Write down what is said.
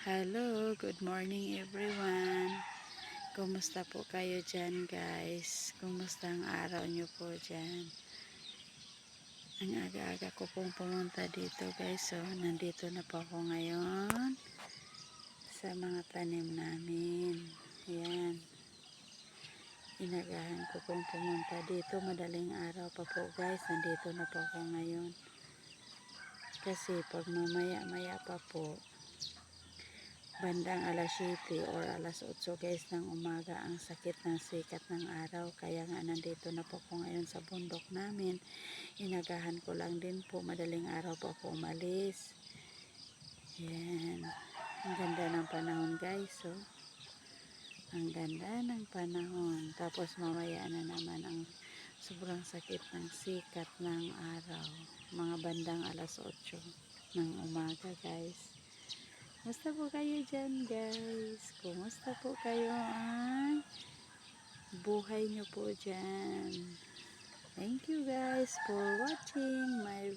Hello, good morning everyone. Kumusta po kayo dyan guys? Kumusta ang araw nyo po dyan? Ang aga-aga ko pong pumunta dito guys. So, nandito na po ako ngayon sa mga tanim namin. Yan. Inagahan ko pong pumunta dito. Madaling araw pa po guys. Nandito na po ako ngayon. Kasi pag mamaya-maya pa po, bandang alas 7 or alas 8 guys ng umaga ang sakit ng sikat ng araw. Kaya nga nandito na po ko ngayon sa bundok namin. Inagahan ko lang din po. Madaling araw po ako umalis. Yan. Ang ganda ng panahon guys so ang ganda ng panahon. Tapos mamaya na naman ang sobrang sakit ng sikat ng araw. Mga bandang alas 8 ng umaga guys Kumusta po kayo dyan guys? Kumusta po kayo ang buhay nyo po dyan? Thank you guys for watching my.